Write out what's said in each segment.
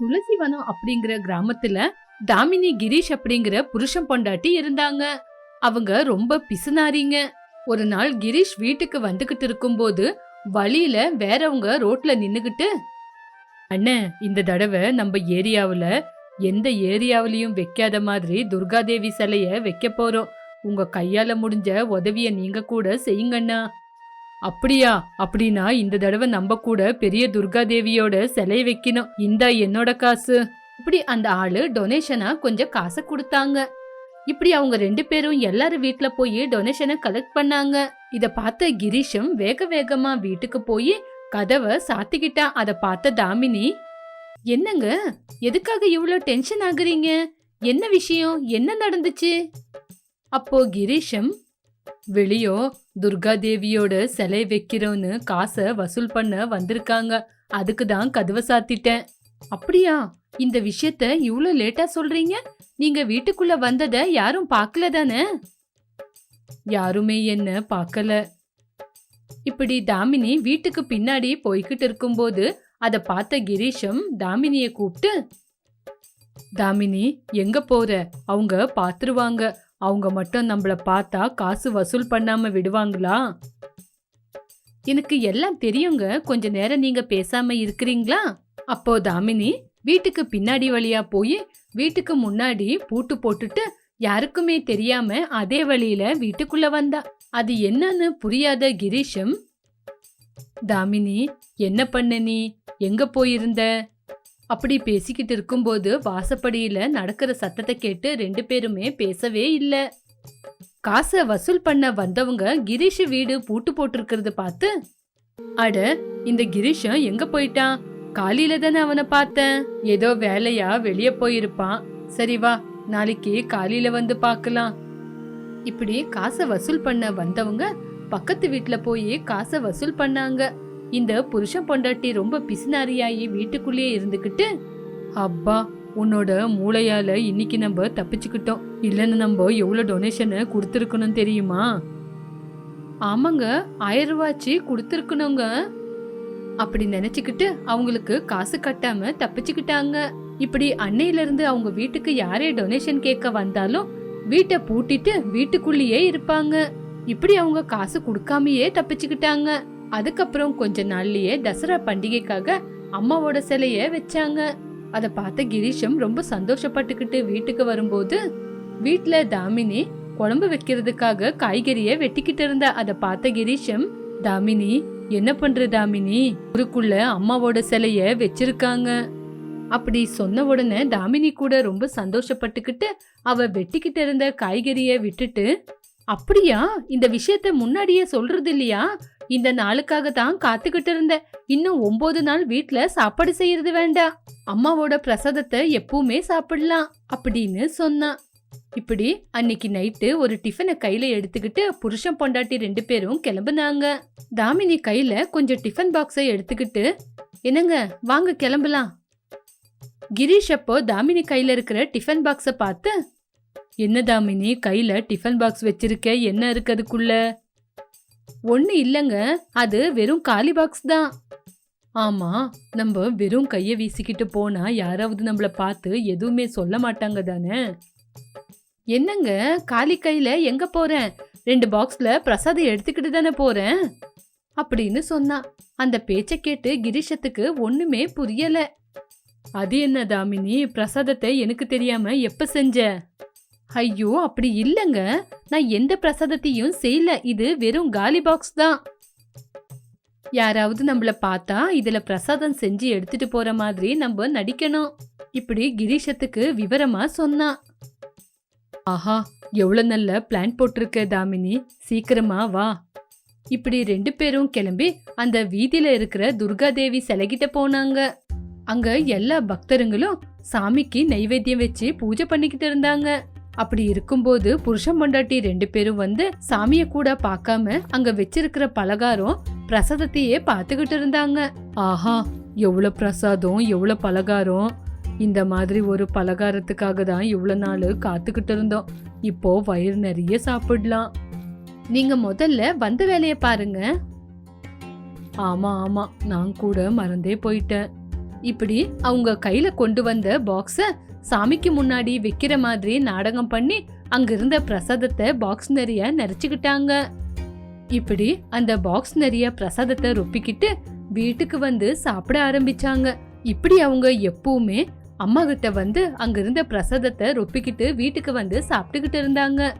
துளசிவனம் அப்படிங்கிற கிராமத்துல தாமினி கிரீஷ் அப்படிங்கிற புருஷன் பொண்டாட்டி இருந்தாங்க. அவங்க ரொம்ப பிசுனாரிங்க. ஒரு நாள் கிரீஷ் வீட்டுக்கு வந்துகிட்டு இருக்கும்போது வழியில வேறவங்க ரோட்ல நின்னுகிட்டு அண்ணே இந்த தடவை நம்ம ஏரியாவுல எந்த ஏரியாவிலையும் வைக்காத மாதிரி துர்காதேவி சிலைய வைக்க போறோம். உங்க கையால முடிஞ்ச உதவிய நீங்க கூட செய்யுங்கண்ணா. அப்படியா? அப்படின்னா இந்த தடவை நம்ம கூட பெரிய துர்கா தேவியோட சிலை வைக்கணும். இந்தா என்னோட காசு. இப்படி அந்த ஆளு டொனேஷனா கொஞ்சம் காசை கொடுத்தாங்க. இப்படி அவங்க ரெண்டு பேரும் எல்லாரும் வீட்ல போய் டொனேஷனை கலெக்ட் பண்ணாங்க. இத பார்த்த கிரீஷம் வேக வேகமா வீட்டுக்கு போய் கதவை சாத்திக்கிட்டான் அத பார்த்த தாமினி என்னங்க? எதுக்காக இவ்வளோ டென்ஷன் ஆகுறீங்க? என்ன விஷயம்? என்ன நடந்துச்சு? அப்போ கிரீஷம் வெளியோ துர்கா தேவியோட சிலை வைக்கிறோன்னு காசை வசூல் பண்ண வந்திருக்காங்க. அதுக்கு தான் கதவை சாத்திட்டேன். அப்படியா? இந்த விஷயத்த இவ்வளோ லேட்டா சொல்றீங்க? நீங்க வீட்டுக்குள்ள வந்தத யாரும் பார்க்கல தானே? யாருமே என்ன பார்க்கல. இப்படி தாமினி வீட்டுக்கு பின்னாடி போய்கிட்டு இருக்கும்போது அதை பார்த்த கிரீஷம் தாமினிய கூப்பிட்டு தாமினி எங்க போற? அவங்க பாத்துருவாங்க அவங்க மட்டும் நம்மள பார்த்தா காசு வசூல் பண்ணாம விடுவாங்களா? எனக்கு எல்லாம் தெரியுங்க. கொஞ்ச நேரம் நீங்க பேசாம இருக்கிறீங்களா? அப்போ தாமினி வீட்டுக்கு பின்னாடி வழியா போய் வீட்டுக்கு முன்னாடி பூட்டு போட்டுட்டு யாருக்குமே தெரியாம அதே வழியில வீட்டுக்குள்ள வந்தா. அது என்னன்னு புரியாத கிரீஷம். தாமினி என்ன பண்ண நீ? எங்க போயிருந்த? அப்படி பேசிக்கிட்டு இருக்கும்போது வாசப்படியில நடக்கிற சத்தத்தை கேட்டு ரெண்டு பேருமே பேசவே இல்ல. காசை வசூல் பண்ண வந்தவங்க கிரீஷ் வீடு பூட்டு போட்டிருக்கிறது பார்த்து அட இந்த கிரீஷன் எங்க போயிட்டான்? காலையில தானே அவனை பார்த்தேன். ஏதோ வேலையா வெளியே போயிருப்பான். சரி வா நாளைக்கு காலையில வந்து பார்க்கலாம். இப்படி காசை வசூல் பண்ண வந்தவங்க பக்கத்து வீட்டுல போய் காசை வசூல் பண்ணாங்க. இந்த புருஷன் பொண்டாட்டி ரொம்ப பிசினாரியாயி வீட்டுக்குள்ளேயே இருந்துகிட்டு அப்பா உன்னோட மூளையால இன்னைக்கு நம்ம தப்பிச்சுக்கிட்டோம். இல்லைன்னு நம்ம எவ்வளோ டொனேஷனை கொடுத்துருக்கணும் தெரியுமா? ஆமாங்க ஆயிரம் ரூபாய்ச்சி கொடுத்துருக்கணுங்க. அப்படி நினைச்சுக்கிட்டு அவங்களுக்கு காசு கட்டாம தப்பிச்சுக்கிட்டாங்க. இப்படி அன்னையில இருந்து அவங்க வீட்டுக்கு யாரே டொனேஷன் கேட்க வந்தாலும் வீட்டை பூட்டிட்டு வீட்டுக்குள்ளேயே இருப்பாங்க. இப்படி அவங்க காசு கொடுக்காமயே தப்பிச்சுக்கிட்டாங்க. அதுக்கப்புறம் கொஞ்ச நாள்லயே தசரா பண்டிகைக்காக அம்மாவோட சிலைய வச்சாங்க. அத பார்த்த கிரீஷம் ரொம்ப சந்தோஷப்பட்டுக்கிட்டு வீட்டுக்கு வரும்போது வீட்ல தாமினி குழம்பு வைக்கிறதுக்காக காய்கறிய வெட்டிக்கிட்டு இருந்தா. அத பார்த்த கிரீஷம் தாமினி என்ன பண்ற தாமினி? ஊருக்குள்ள அம்மாவோட சிலைய வச்சிருக்காங்க. அப்படி சொன்ன உடனே தாமினி கூட ரொம்ப சந்தோஷப்பட்டுக்கிட்டு அவ வெட்டிக்கிட்டு இருந்த காய்கறிய விட்டுட்டு அப்படியா? இந்த விஷயத்த முன்னாடியே சொல்றது இல்லையா? இந்த நாளுக்காக தான் காத்துக்கிட்டு இருந்தேன். இன்னும் ஒன்பது நாள் வீட்டுல சாப்பாடு செய்யறது வேண்டாம் அம்மாவோட பிரசாதத்தை எப்பவுமே சாப்பிடலாம் அப்படின்னு சொன்னான். இப்படி அன்னைக்கு நைட்டு ஒரு டிஃபனை கையில எடுத்துக்கிட்டு புருஷன் பொண்டாட்டி ரெண்டு பேரும் கிளம்புனாங்க. தாமினி கையில கொஞ்சம் டிஃபன் பாக்ஸை எடுத்துக்கிட்டு என்னங்க வாங்க கிளம்பலாம். கிரீஷ் அப்போ தாமினி கையில இருக்கிற டிஃபன் பாக்ஸை பார்த்து என்ன தாமினி கையில டிஃபன் பாக்ஸ் வச்சிருக்க என்ன இருக்கு அதுக்குள்ள? ஒண்ணு இல்லைங்க. அது வெறும் காலி பாக்ஸ் தான். ஆமா நம்ம வெறும் கைய வீசிக்கிட்டு போனா யாராவது நம்மள பார்த்து எதுவுமே சொல்ல மாட்டாங்க தானே? என்னங்க காலி கையில எங்க போறேன்? ரெண்டு பாக்ஸ்ல பிரசாதம் எடுத்துக்கிட்டு தானே போறேன்? அப்படின்னு சொன்னா அந்த பேச்சை கேட்டு கிரிஷத்துக்கு ஒண்ணுமே புரியல. அது என்ன தாமினி பிரசாதத்தை எனக்கு தெரியாம எப்ப செஞ்ச? ஐயோ அப்படி இல்லைங்க. நான் எந்த பிரசாதத்தையும் செய்யல. இது வெறும் காலி பாக்ஸ் தான். யாராவது நம்மள பார்த்தா இதுல பிரசாதம் செஞ்சு எடுத்துட்டு போற மாதிரி நம்ம நடிக்கணும். இப்படி கிரீஷத்துக்கு விவரமா சொன்னா. ஆஹா எவ்வளவு நல்ல பிளான் போட்டிருக்க தாமினி. சீக்கிரமா வா. இப்படி ரெண்டு பேரும் கிளம்பி அந்த வீதியில இருக்கிற துர்கா தேவி சிலைகிட்ட போனாங்க. அங்க எல்லா பக்தருங்களும் சாமிக்கு நைவேத்தியம் வச்சு பூஜை பண்ணிக்கிட்டு இருந்தாங்க. அப்படி இருக்கும்போது புருஷன் பொண்டாட்டி ரெண்டு பேரும் வந்து சாமிய கூட பார்க்காம அங்க வச்சிருக்கிற பலகாரம் பிரசாதத்தையே பார்த்துக்கிட்டு இருந்தாங்க. ஆஹா எவ்வளவு பிரசாதம் எவ்வளவு பலகாரம். இந்த மாதிரி ஒரு பலகாரத்துக்காக தான் இவ்வளவு நாள் காத்துக்கிட்டு இருந்தோம். இப்போ வயிறு நிறைய சாப்பிடலாம். நீங்க முதல்ல வந்த வேலையை பாருங்க. ஆமா ஆமா நான் கூட மறந்தே போயிட்டேன். இப்படி அவங்க கையில கொண்டு வந்த பாக்ஸ சாமிக்கு முன்னாடி வைக்கிற மாதிரி நாடகம் பண்ணி அங்கிருந்த பிரசாதத்தை பாக்ஸ் நிறைய நிறைச்சுக்கிட்டாங்க. இப்படி அந்த பாக்ஸ் நிறைய பிரசாதத்தை ரொப்பிக்கிட்டு வீட்டுக்கு வந்து சாப்பிட ஆரம்பிச்சாங்க. இப்படி அவங்க எப்பவுமே அம்மா கிட்ட வந்து அங்கிருந்த பிரசாதத்தை ரொப்பிக்கிட்டு வீட்டுக்கு வந்து சாப்பிட்டுக்கிட்டு இருந்தாங்க.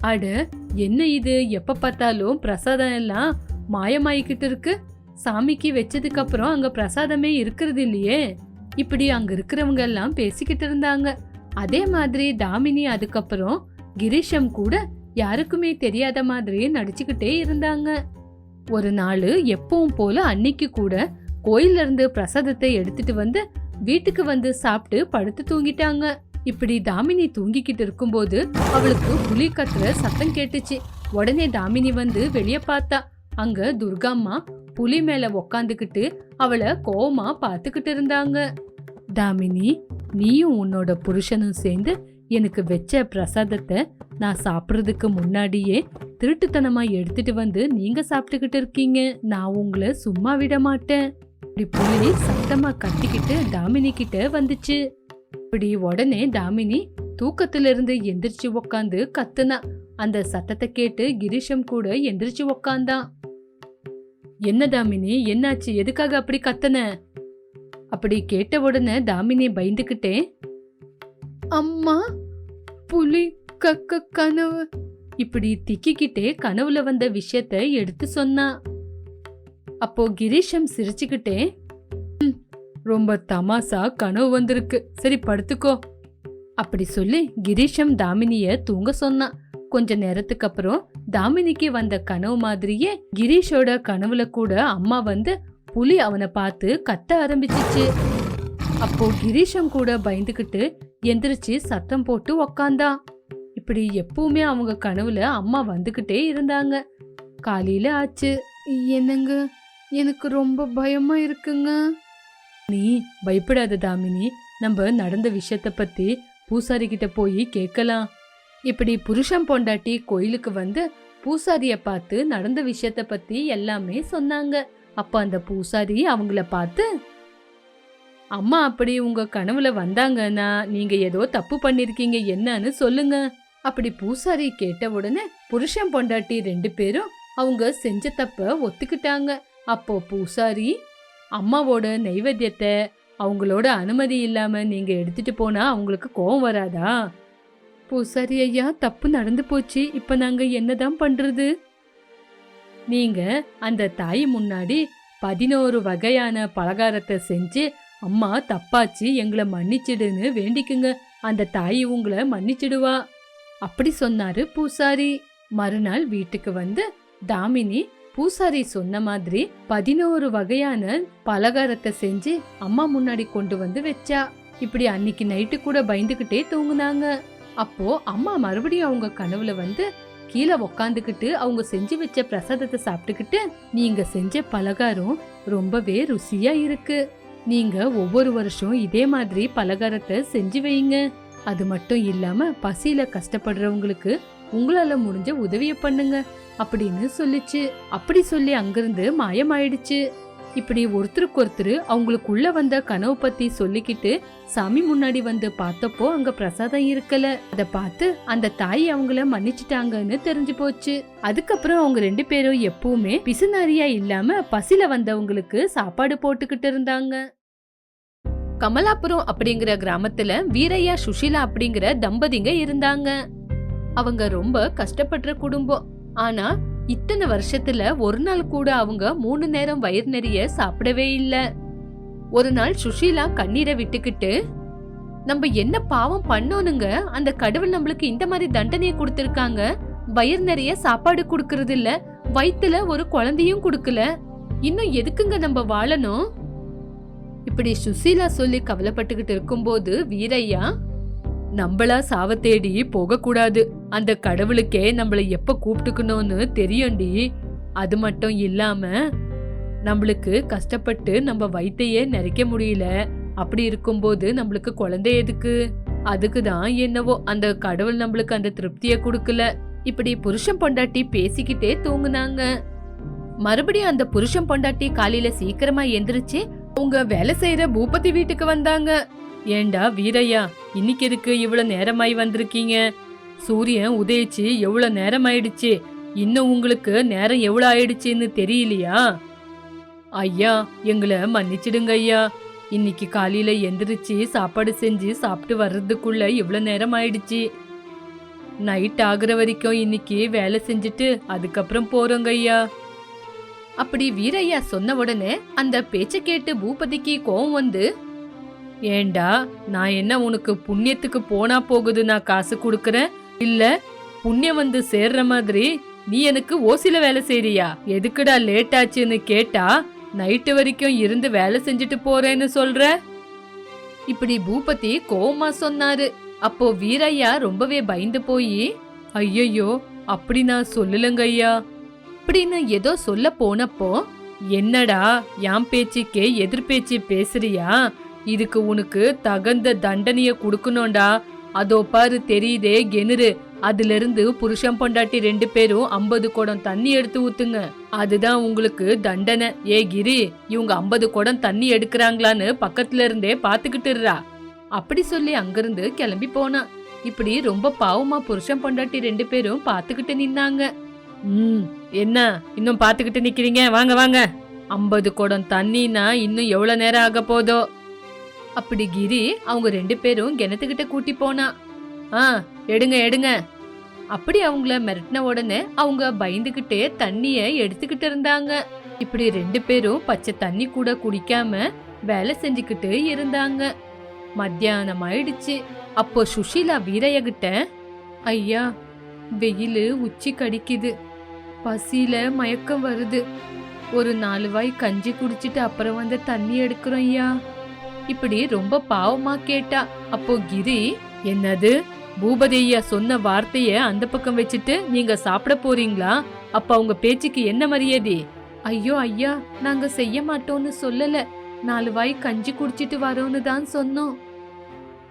அட என்ன இது? எப்ப பார்த்தாலும் பிரசாதம் எல்லாம் மாயமாயிக்கிட்டு இருக்கு. சாமிக்கு வச்சதுக்கு அப்புறம் அங்க பிரசாதமே இருக்கிறது இல்லையே? இப்படி அங்க இருக்கிறவங்க எல்லாம் பேசிக்கிட்டு இருந்தாங்க. அதே மாதிரி தாமினி அதுக்கப்புறம் கிரீஷம் கூட யாருக்குமே தெரியாத மாதிரி நடிச்சுக்கிட்டே இருந்தாங்க. ஒரு நாள் எப்பவும் போல அன்னைக்கு கூட கோயில்ல இருந்து பிரசாதத்தை எடுத்துட்டு வந்து வீட்டுக்கு வந்து சாப்பிட்டு படுத்து தூங்கிட்டாங்க. இப்படி தாமினி தூங்கிக்கிட்டு இருக்கும்போது அவளுக்கு புலி கத்துற சத்தம் கேட்டுச்சு. உடனே தாமினி வந்து வெளியே பார்த்தா அங்க துர்காம்மா புலி மேல உக்காந்துக்கிட்டு அவளை கோவமா பார்த்துக்கிட்டு இருந்தாங்க. தாமினி நீயும் உன்னோட புருஷனும் சேர்ந்து எனக்கு வச்ச பிரசாதத்தை நான் சாப்பிட்றதுக்கு முன்னாடியே திருட்டுத்தனமா எடுத்துட்டு வந்து நீங்க சாப்பிட்டுக்கிட்டு இருக்கீங்க. நான் உங்களை சும்மா விட மாட்டேன். இப்படி புலி சத்தமா கத்திக்கிட்டு தாமினி கிட்ட வந்துச்சு. இப்படி உடனே தாமினி தூக்கத்திலிருந்து எந்திரிச்சு உக்காந்து கத்துனா. அந்த சத்தத்தை கேட்டு கிரீஷம் கூட எந்திரிச்சு உக்காந்தான். என்ன தாமினி என்னாச்சு? எதுக்காக அப்படி கத்தன? அப்படி கேட்ட உடனே தாமினி பயந்துக்கிட்டே அம்மா புலி கக்க கனவு. இப்படி திக்கிக்கிட்டே கனவுல வந்த விஷயத்த எடுத்து சொன்னா. அப்போ கிரீஷம் சிரிச்சுக்கிட்டே ரொம்ப தமாசா கனவு வந்திருக்கு. சரி படுத்துக்கோ. அப்படி சொல்லி கிரீஷம் தாமினிய தூங்க சொன்னான். கொஞ்ச நேரத்துக்கு அப்புறம் தாமினிக்கு வந்த கனவு மாதிரியே கிரீஷோட கனவுல கூட அம்மா வந்து புலி அவனை பார்த்து கத்த ஆரம்பிச்சிச்சு. அப்போ கிரீஷம் கூட பயந்துகிட்டு எந்திரிச்சு சத்தம் போட்டு உக்காந்தான் இப்படி எப்பவுமே அவங்க கனவுல அம்மா வந்துகிட்டே இருந்தாங்க. காலையில ஆச்சு. என்னங்க? எனக்கு ரொம்ப பயமா இருக்குங்க. நீ பயப்படாத தாமினி. நம்ம நடந்த விஷயத்த பத்தி பூசாரி கிட்ட போய் கேட்கலாம். இப்படி புருஷன் பொண்டாட்டி கோயிலுக்கு வந்து பூசாரிய பார்த்து நடந்த விஷயத்த பத்தி எல்லாமே சொன்னாங்க. அப்ப அந்த பூசாரி அவங்கள பார்த்து அம்மா அப்படி உங்க கனவுல வந்தாங்கன்னா நீங்க ஏதோ தப்பு பண்ணிருக்கீங்க என்னன்னு சொல்லுங்க. அப்படி பூசாரி கேட்ட உடனே புருஷன் பொண்டாட்டி ரெண்டு பேரும் அவங்க செஞ்ச தப்ப ஒத்துக்கிட்டாங்க. அப்போ பூசாரி அம்மாவோட நைவேத்தியத்தை அவங்களோட அனுமதி இல்லாம நீங்க எடுத்துட்டு போனா அவங்களுக்கு கோவம் வராதா? பூசாரி ஐயா தப்பு நடந்து போச்சு. இப்ப நாங்க என்னதான் பண்றது? நீங்க அந்த தாய் முன்னாடி பதினோரு வகையான பலகாரத்தை செஞ்சு அம்மா தப்பாச்சு எங்களை மன்னிச்சிடுன்னு வேண்டிக்குங்க. அந்த தாய் உங்களை மன்னிச்சிடுவா. அப்படி சொன்னாரு பூசாரி. மறுநாள் வீட்டுக்கு வந்து தாமினி பூசாரி சொன்ன மாதிரி பதினோரு வகையான பலகாரத்தை செஞ்சு அம்மா முன்னாடி கொண்டு வந்து வச்சா. இப்படி அன்னைக்கு நைட்டு கூட பயந்துகிட்டே தூங்குனாங்க. அப்போ அம்மா மறுபடியும் அவங்க கனவுல வந்து கீழே உக்காந்துக்கிட்டு அவங்க செஞ்சு வச்ச பிரசாதத்தை சாப்பிட்டுக்கிட்டு நீங்க செஞ்ச பலகாரம் ரொம்பவே ருசியா இருக்கு. நீங்க ஒவ்வொரு வருஷம் இதே மாதிரி பலகாரத்தை செஞ்சு வைங்க. அது மட்டும் இல்லாம பசியில கஷ்டப்படுறவங்களுக்கு உங்களால முடிஞ்ச உதவியை பண்ணுங்க. அப்படின்னு சொல்லிச்சு. அப்படி சொல்லி அங்கிருந்து மாயமாயிடுச்சு. இப்படி ஒருத்தருக்கு ஒருத்தர் அவங்களுக்குள்ள வந்த கனவு பத்தி சொல்லிக்கிட்டு சாமி முன்னாடி வந்து பார்த்தப்போ அங்க பிரசாதம் இருக்கல. அத பார்த்து அந்த தாய் அவங்கள மன்னிச்சிட்டாங்கன்னு தெரிஞ்சு போச்சு. அதுக்கப்புறம் அவங்க ரெண்டு பேரும் எப்பவுமே பிசுநாரியா இல்லாம பசில வந்தவங்களுக்கு சாப்பாடு போட்டுக்கிட்டு இருந்தாங்க. கமலாபுரம் அப்படிங்கிற கிராமத்துல வீரையா சுஷிலா அப்படிங்கிற தம்பதிங்க இருந்தாங்க. அவங்க ரொம்ப கஷ்டப்படுற குடும்பம். ஆனா இத்தனை வருஷத்துல ஒரு நாள் கூட அவங்க மூணு நேரம் வயிறு நிறைய சாப்பிடவே இல்ல. ஒரு நாள் சுஷீலா கண்ணீரை விட்டுக்கிட்டு நம்ம என்ன பாவம் பண்ணோனுங்க? அந்த கடவுள் நம்மளுக்கு இந்த மாதிரி தண்டனையை கொடுத்துருக்காங்க. வயிறு நிறைய சாப்பாடு கொடுக்கறது இல்ல. வயிற்றுல ஒரு குழந்தையும் கொடுக்கல. இன்னும் எதுக்குங்க நம்ம வாழணும்? இப்படி சுசீலா சொல்லி கவலைப்பட்டுக்கிட்டு இருக்கும்போது வீரையா நம்மளா சாவ தேடி போகக்கூடாது. அந்த கடவுளுக்கே நம்மள எப்ப கூப்பிட்டுக்கணும்னு தெரியும்டி. அது மட்டும் இல்லாம நம்மளுக்கு கஷ்டப்பட்டு நம்ம வயிற்றையே நிறைக்க முடியல. அப்படி இருக்கும்போது நம்மளுக்கு குழந்தை எதுக்கு? அதுக்கு தான் என்னவோ அந்த கடவுள் நம்மளுக்கு அந்த திருப்தியை கொடுக்கல. இப்படி புருஷன் பொண்டாட்டி பேசிக்கிட்டே தூங்குனாங்க. மறுபடியும் அந்த புருஷன் பொண்டாட்டி காலையில சீக்கிரமா எந்திரிச்சு அவங்க வேலை செய்யற பூபதி வீட்டுக்கு வந்தாங்க. ஏண்டா வீரையா இன்னைக்கு எதுக்கு இவ்வளவு நேரமாய் வந்திருக்கீங்க? சூரியன் உதயிச்சு எவ்வளவு நேரம் ஆயிடுச்சு இன்னும் உங்களுக்கு நேரம் எவ்வளவு ஆயிடுச்சுன்னு தெரியலையா? ஐயா எங்களை மன்னிச்சிடுங்க ஐயா. இன்னைக்கு காலையில எந்திரிச்சு சாப்பாடு செஞ்சு சாப்பிட்டு வர்றதுக்குள்ள இவ்வளவு நேரம் ஆயிடுச்சு நைட் ஆகுற வரைக்கும் இன்னைக்கு வேலை செஞ்சுட்டு அதுக்கப்புறம் போறோங்க ஐயா. அப்படி வீரையா சொன்ன உடனே அந்த பேச்ச கேட்டு பூபதிக்கு கோவம் வந்து ஏண்டா நான் என்ன உனக்கு புண்ணியத்துக்கு போனா போகுது? நான் காசு கொடுக்கறேன் இல்ல புண்ணியம் வந்து சேர்ற மாதிரி நீ எனக்கு ஓசில வேலை செய்றியா? எதுக்குடா லேட் ஆச்சுன்னு கேட்டா நைட்டு வரைக்கும் இருந்து வேலை செஞ்சுட்டு போறேன்னு சொல்ற? இப்படி பூபதி கோமா சொன்னாரு. அப்போ வீரையா ரொம்பவே பயந்து போய் ஐயையோ அப்படி நான் சொல்லலங்க ஐயா. அப்படின்னு ஏதோ சொல்ல போனப்போ என்னடா என் பேச்சுக்கே எதிர்பேச்சு பேசுறியா? இதுக்கு உனக்கு தகுந்த தண்டனைய குடுக்கணும்டா. அதோ பாரு தெரியுதே கெனுரு. அதுல இருந்து புருஷன் பொண்டாட்டி ரெண்டு பேரும் ஐம்பது குடம் தண்ணி எடுத்து ஊத்துங்க. அதுதான் உங்களுக்கு தண்டனை. ஏ கிரி இவங்க ஐம்பது குடம் தண்ணி எடுக்கிறாங்களான்னு பக்கத்துல இருந்தே பாத்துக்கிட்டுறா அப்படி சொல்லி அங்கிருந்து கிளம்பி போனான் இப்படி ரொம்ப பாவமா புருஷன் பொண்டாட்டி ரெண்டு பேரும் பாத்துக்கிட்டு நின்னாங்க. ம் என்ன? இன்னும் பாத்துக்கிட்டு நிக்கிறீங்க? வாங்க வாங்க. ஐம்பது குடம் தண்ணினா இன்னும் எவ்வளவு நேரம் ஆக போதோ? அப்படி கிரி அவங்க ரெண்டு பேரும் கிணத்துக்கிட்ட கூட்டி போனா. ஆ எடுங்க எடுங்க. அப்படி அவங்கள மிரட்டின உடனே அவங்க பயந்துகிட்டே தண்ணிய எடுத்துக்கிட்டு இருந்தாங்க. இப்படி ரெண்டு பேரும் பச்சை தண்ணி கூட குடிக்காம வேலை செஞ்சுக்கிட்டு இருந்தாங்க. மத்தியானம் ஆயிடுச்சு. அப்போ சுஷீலா வீரைய கிட்ட ஐயா வெயில் உச்சி கடிக்குது. பசியில மயக்கம் வருது. ஒரு நாலு வாய் கஞ்சி குடிச்சிட்டு அப்புறம் வந்து தண்ணி எடுக்கிறோம் ஐயா. இப்படி ரொம்ப பாவமா கேட்டா. அப்போ கிரி என்னது? பூபதி சொன்ன வார்த்தைய அந்த பக்கம் வச்சுட்டு நீங்க சாப்பிட போறீங்களா? அப்ப அவங்க பேச்சுக்கு என்ன மரியாதை? ஐயோ ஐயா நாங்க செய்ய மாட்டோம்னு சொல்லல. நாலு வாய் கஞ்சி குடிச்சிட்டு வரோன்னு தான் சொன்னோம்.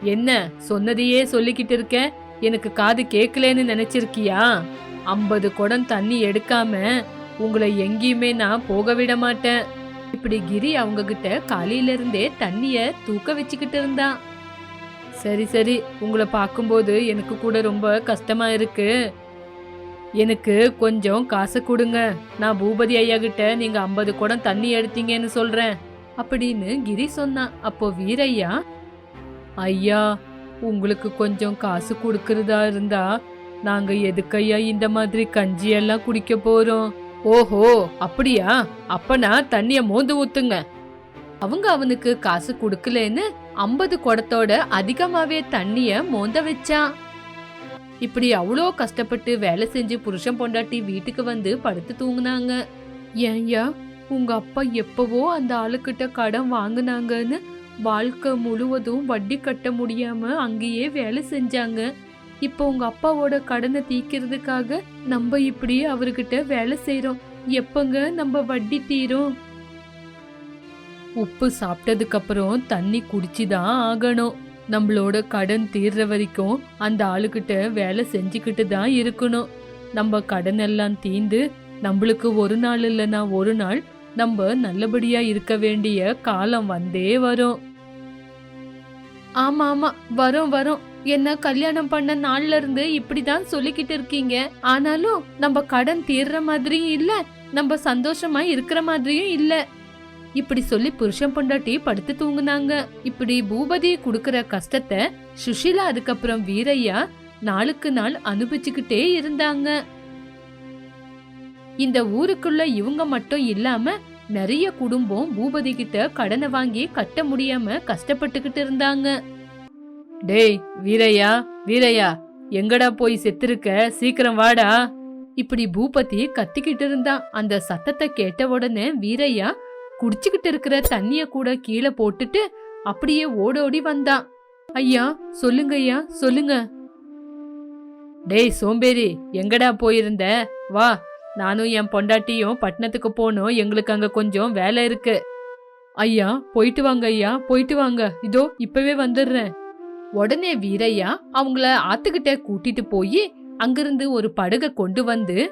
என்ன சொன்னதையே சொல்லிக்கிட்டு இருக்க? எனக்கு காது கேட்கலன்னு நினைச்சிருக்கியா? ஐம்பது குடம் தண்ணி எடுக்காம உங்களை எங்கேயுமே நான் போக விட மாட்டேன். இப்படி கிரி அவங்க கிட்ட காலையில இருந்தே தண்ணிய தூக்க வச்சுக்கிட்டு இருந்தான் சரி சரி உங்களை பார்க்கும்போது எனக்கு கூட ரொம்ப கஷ்டமா இருக்கு. எனக்கு கொஞ்சம் காசு கொடுங்க. நான் பூபதி ஐயா கிட்ட நீங்க ஐம்பது குடம் தண்ணி எடுத்தீங்கன்னு சொல்றேன் அப்படின்னு கிரி சொன்னான் அப்போ வீரையா ஐயா உங்களுக்கு கொஞ்சம் காசு கொடுக்கறதா இருந்தா நாங்க எதுக்கையா இந்த மாதிரி கஞ்சி எல்லாம் குடிக்க போறோம்? ஓஹோ அப்படியா? அப்பனா தண்ணிய மோந்து ஊத்துங்க. அவங்க அவனுக்கு காசு கொடுக்கலன்னு ஐம்பது குடத்தோட அதிகமாவே தண்ணிய மோந்த வச்சான் இப்படி அவ்வளோ கஷ்டப்பட்டு வேலை செஞ்சு புருஷன் பொண்டாட்டி வீட்டுக்கு வந்து படுத்து தூங்குனாங்க. ஏன்யா உங்க அப்பா எப்பவோ அந்த ஆளுக்கிட்ட கடன் வாங்குனாங்கன்னு வாழ்க்கை முழுவதும் வட்டி கட்ட முடியாம அங்கேயே வேலை செஞ்சாங்க. இப்போ உங்க அப்பாவோட கடனை தீக்கிறதுக்காக நம்ம இப்படி அவர்கிட்ட வேலை செய்யறோம் எப்பங்க நம்ம வட்டி தீரும்? உப்பு சாப்பிட்டதுக்கு அப்புறம் தண்ணி குடிச்சுதான் ஆகணும். நம்மளோட கடன் தீர்ற வரைக்கும் அந்த ஆளுகிட்ட வேலை செஞ்சுக்கிட்டு தான் இருக்கணும். நம்ம கடன் எல்லாம் தீந்து நம்மளுக்கு ஒரு நாள் இல்லைன்னா ஒரு நாள் நம்ம நல்லபடியா இருக்க வேண்டிய காலம் வந்தே வரும். ஆமா ஆமா. வரும் வரும். என்ன கல்யாணம் பண்ண நாள்ல இருந்து இப்படிதான் சொல்லிக்கிட்டு இருக்கீங்க? ஆனாலும் நம்ம கடன் தீர்ற மாதிரியும் இல்ல நம்ம சந்தோஷமா இருக்கிற மாதிரியும் இல்ல. இப்படி சொல்லி புருஷன் பொண்டாட்டி படுத்து தூங்குனாங்க. இப்படி பூபதி குடுக்கற கஷ்டத்தை சுஷீலா அதுக்கப்புறம் வீரையா நாளுக்கு நாள் அனுபவிச்சுக்கிட்டே இருந்தாங்க. இந்த ஊருக்குள்ள இவங்க மட்டும் இல்லாம நிறைய குடும்பம் பூபதி கிட்ட கடனை வாங்கி கட்ட முடியாம கஷ்டப்பட்டுக்கிட்டு இருந்தாங்க. டேய் வீரையா வீரையா எங்கடா போய் செத்துருக்க? சீக்கிரம் வாடா. இப்படி பூபதி கத்திக்கிட்டு இருந்தான் அந்த சத்தத்தை கேட்ட உடனே வீரையா குடிச்சுக்கிட்டு இருக்கிற தண்ணிய கூட கீழே போட்டுட்டு அப்படியே ஓடோடி வந்தான் ஐயா சொல்லுங்க ஐயா சொல்லுங்க. டேய் சோம்பேறி எங்கடா போயிருந்த? வா நானும் என் பொண்டாட்டியும் பட்டணத்துக்கு போனோம். எங்களுக்கு அங்க கொஞ்சம் வேலை இருக்கு. ஐயா போயிட்டு வாங்க ஐயா போயிட்டு வாங்க. இதோ இப்பவே வந்துடுறேன். உடனே வீரையா அவங்கள ஆத்துக்கிட்ட கூட்டிட்டு போய் அங்கிருந்து ஒரு படகை கொண்டு வந்து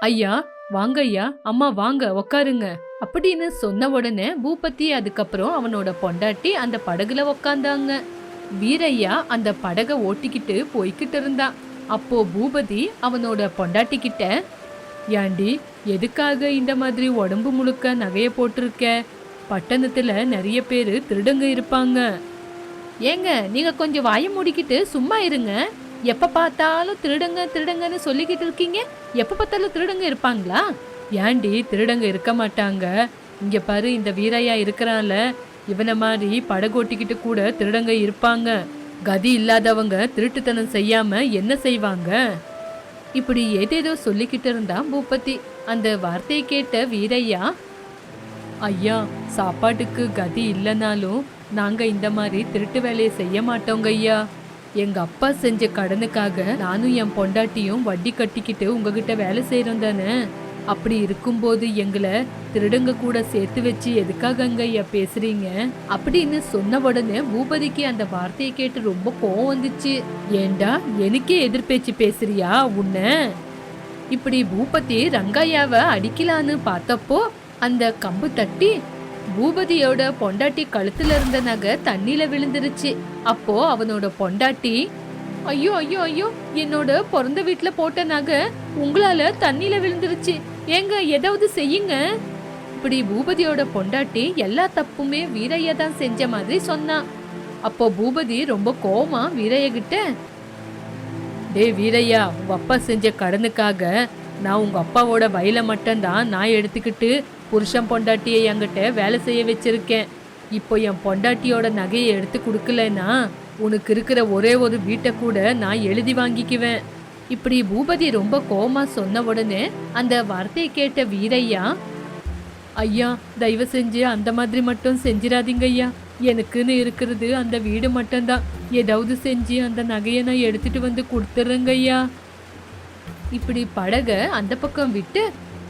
ஐயா வாங்க ஐயா அம்மா வாங்க உக்காருங்க அப்படின்னு சொன்ன உடனே பூபதி அதுக்கப்புறம் அவனோட பொண்டாட்டி அந்த படகுல உக்காந்தாங்க. வீரையா அந்த படகை ஓட்டிக்கிட்டு போய்கிட்டு இருந்தான் அப்போ பூபதி அவனோட பொண்டாட்டி கிட்ட ஏண்டி எதுக்காக இந்த மாதிரி உடம்பு முழுக்க நகைய போட்டிருக்க? பட்டணத்துல நிறைய பேர் திருடங்க இருப்பாங்க. ஏங்க நீங்க கொஞ்சம் வாய மூடிக்கிட்டு சும்மா இருங்க. எப்ப பார்த்தாலும் திருடுங்க திருடுங்கன்னு சொல்லிக்கிட்டு இருக்கீங்க. எப்ப பார்த்தாலும் திருடங்க இருப்பாங்களா? ஏண்டி திருடங்க இருக்க மாட்டாங்க? இங்க பாரு இந்த வீரையா இருக்கிறான்ல. இவனை மாதிரி படகோட்டிக்கிட்டு கூட திருடங்க இருப்பாங்க. கதி இல்லாதவங்க திருட்டுத்தனம் செய்யாம என்ன செய்வாங்க? இப்படி ஏதேதோ சொல்லிக்கிட்டு இருந்தான் பூபதி. அந்த வார்த்தையை கேட்ட வீரையா ஐயா சாப்பாட்டுக்கு கதி இல்லைனாலும் நாங்கள் இந்த மாதிரி திருட்டு வேலையை செய்ய மாட்டோங்க ஐயா. எங்க அப்பா செஞ்ச கடனுக்காக நானும் என் பொண்டாட்டியும் வட்டி கட்டிக்கிட்டு உங்ககிட்ட வேலை செய்யறோம் தானே? அப்படி இருக்கும்போது எங்களை திருடங்க கூட சேர்த்து வச்சு எதுக்காகங்க ஐயா பேசுறீங்க? அப்படின்னு சொன்ன உடனே பூபதிக்கு அந்த வார்த்தையை கேட்டு ரொம்ப கோவம் வந்துச்சு. ஏண்டா எனக்கே எதிர்பேச்சு பேசுறியா உன்ன? இப்படி பூபதி ரங்கையாவை அடிக்கலான்னு பார்த்தப்போ அந்த கம்பு தட்டி பூபதியோட பொண்டாட்டி கழுத்துல இருந்த நகை தண்ணியில விழுந்துருச்சு. அப்போ அவனோட பொண்டாட்டி ஐயோ ஐயோ ஐயோ என்னோட பிறந்த வீட்டுல போட்ட நகை உங்களால தண்ணியில விழுந்துருச்சு. ஏங்க ஏதாவது செய்யுங்க. இப்படி பூபதியோட பொண்டாட்டி எல்லா தப்புமே வீரையா தான் செஞ்ச மாதிரி சொன்னான் அப்போ பூபதி ரொம்ப கோமா வீரைய கிட்ட டேய் வீரையா உங்க அப்பா செஞ்ச கடனுக்காக நான் உங்க அப்பாவோட வயல மட்டும்தான் நான் எடுத்துக்கிட்டு புருஷன் பொண்டாட்டியை என்கிட்ட வேலை செய்ய வச்சிருக்கேன். இப்போ என் பொண்டாட்டியோட நகையை எடுத்து கொடுக்கலன்னா உனக்கு இருக்கிற ஒரே ஒரு வீட்டை கூட நான் எழுதி வாங்கிக்குவேன். இப்படி பூபதி ரொம்ப கோமா சொன்ன உடனே அந்த வார்த்தையை கேட்ட வீரையா ஐயா தயவு செஞ்சு அந்த மாதிரி மட்டும் செஞ்சிடாதீங்க ஐயா. எனக்குன்னு இருக்கிறது அந்த வீடு மட்டும்தான். ஏதாவது செஞ்சு அந்த நகையை நான் எடுத்துட்டு வந்து கொடுத்துட்றேங்க ஐயா. இப்படி படகை அந்த பக்கம் விட்டு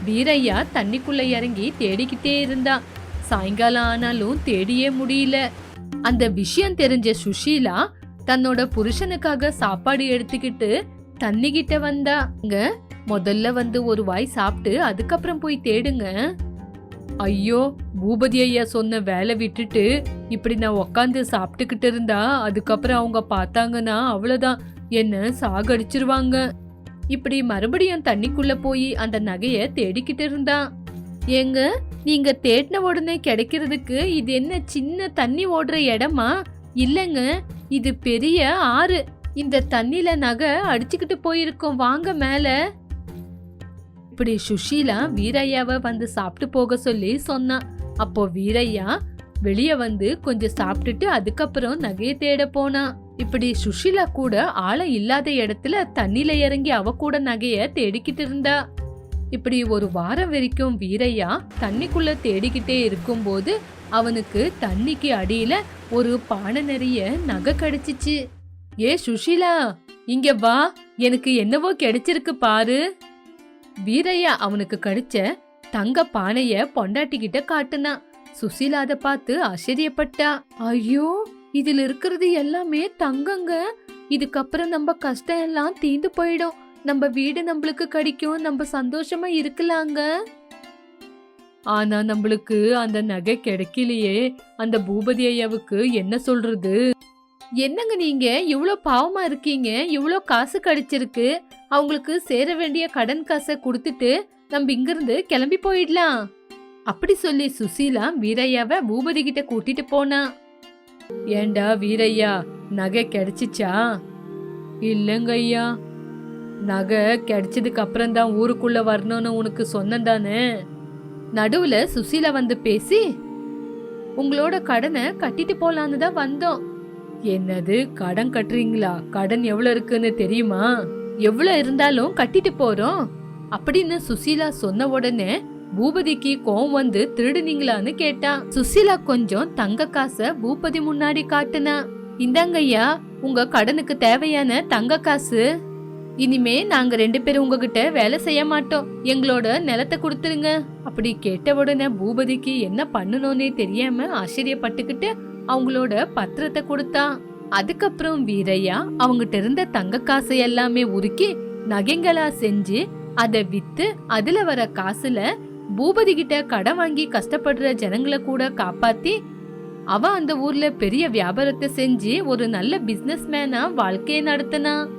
வீரையா தண்ணிக்குள்ள இறங்கி தேடிக்கிட்டே இருந்தான் சாயங்காலம் ஆனாலும் தேடியே முடியல. அந்த விஷயம் தெரிஞ்ச சுஷீலா தன்னோட புருஷனுக்காக சாப்பாடு எடுத்துக்கிட்டு தண்ணி கிட்ட வந்தாங்க முதல்ல வந்து ஒரு வாய் சாப்பிட்டு அதுக்கப்புறம் போய் தேடுங்க. ஐயோ பூபதி ஐயா சொன்ன வேலை விட்டுட்டு இப்படி நான் உக்காந்து சாப்பிட்டுக்கிட்டு இருந்தா அதுக்கப்புறம் அவங்க பார்த்தாங்கன்னா அவ்வளோதான் என்ன சாகடிச்சிருவாங்க. இப்படி மறுபடியும் தண்ணிக்குள்ள போய் அந்த நகைய தேடிக்கிட்டு இருந்தான் ஏங்க நீங்க தேடின உடனே கிடைக்கிறதுக்கு இது என்ன சின்ன தண்ணி ஓடுற இடமா? இல்லைங்க இது பெரிய ஆறு. இந்த தண்ணில நகை அடிச்சுக்கிட்டு போயிருக்கோம் வாங்க மேல. இப்படி சுஷீலா வீரையாவை வந்து சாப்பிட்டு போக சொல்லி சொன்னான் அப்போ வீரையா வெளியே வந்து கொஞ்சம் சாப்பிட்டுட்டு அதுக்கப்புறம் நகையை தேட போனான் இப்படி சுஷிலா கூட ஆளை இல்லாத இடத்துல தண்ணில இறங்கி அவ கூட நகைய தேடிக்கிட்டு இருந்தா. இப்படி ஒரு வாரம் வரைக்கும் வீரையா தண்ணிக்குள்ள தேடிக்கிட்டே இருக்கும்போது அவனுக்கு தண்ணிக்கு அடியில ஒரு பானை நிறைய நகை கிடைச்சிச்சு. ஏ சுஷிலா இங்க வா எனக்கு என்னவோ கிடைச்சிருக்கு பாரு. வீரையா அவனுக்கு கிடைச்ச தங்க பானைய பொண்டாட்டிக்கிட்ட காட்டுனான் சுசீலா அதை பார்த்து ஆச்சரியப்பட்டா. ஐயோ இதுல இருக்கிறது எல்லாமே தங்கங்க. இதுக்கப்புறம் நம்ம கஷ்டம் எல்லாம் தீந்து போயிடும். நம்ம வீடு நம்மளுக்கு கிடைக்கும். நம்ம சந்தோஷமா இருக்கலாங்க. ஆனா நம்மளுக்கு அந்த நகை கிடைக்கலையே. அந்த பூபதி ஐயாவுக்கு என்ன சொல்றது? என்னங்க நீங்க? இவ்வளோ பாவமா இருக்கீங்க. இவ்வளோ காசு கிடைச்சிருக்கு. அவங்களுக்கு சேர வேண்டிய கடன் காசை கொடுத்துட்டு நம்ம இங்கிருந்து கிளம்பி போயிடலாம். அப்படி சொல்லி சுசீலா வீரையாவை பூபதி கிட்ட கூட்டிட்டு போனா. ஏண்டா வீரையா நகை கிடைச்சிச்சா? இல்லைங்கய்யா நகை கிடைச்சதுக்கு அப்புறம் தான் ஊருக்குள்ள வரணும்னு உனக்கு சொன்னேன் தானே? நடுவுல சுசீலா வந்து பேசி உங்களோட கடனை கட்டிட்டு போலான்னு தான் வந்தோம். என்னது கடன் கட்டுறீங்களா? கடன் எவ்வளவு இருக்குன்னு தெரியுமா? எவ்வளவு இருந்தாலும் கட்டிட்டு போறோம். அப்படின்னு சுசீலா சொன்ன உடனே பூபதிக்கு கோவம் வந்து திருடுனீங்களான்னு கேட்டான் சுசிலா கொஞ்சம் தங்க காசை பூபதி முன்னாடி காட்டுனா. இந்தாங்கய்யா உங்க கடனுக்கு தேவையான தங்க காசு. இனிமே நாங்க ரெண்டு பேரும் உங்ககிட்ட வேலை செய்ய மாட்டோம். எங்களோட நிலத்தை கொடுத்துருங்க. அப்படி கேட்ட உடனே பூபதிக்கு என்ன பண்ணணும்னே தெரியாம ஆச்சரியப்பட்டுக்கிட்டு அவங்களோட பத்திரத்தை கொடுத்தான் அதுக்கப்புறம் வீரையா அவங்கிட்ட இருந்த தங்க காசை எல்லாமே உருக்கி நகைங்களா செஞ்சு அதை வித்து அதுல வர காசுல பூபதி கிட்ட கடன் வாங்கி கஷ்டப்படுற ஜனங்களை கூட காப்பாத்தி அவ அந்த ஊர்ல பெரிய வியாபாரத்தை செஞ்சு ஒரு நல்ல பிசினஸ் மேனா வாழ்க்கையை நடத்தினான்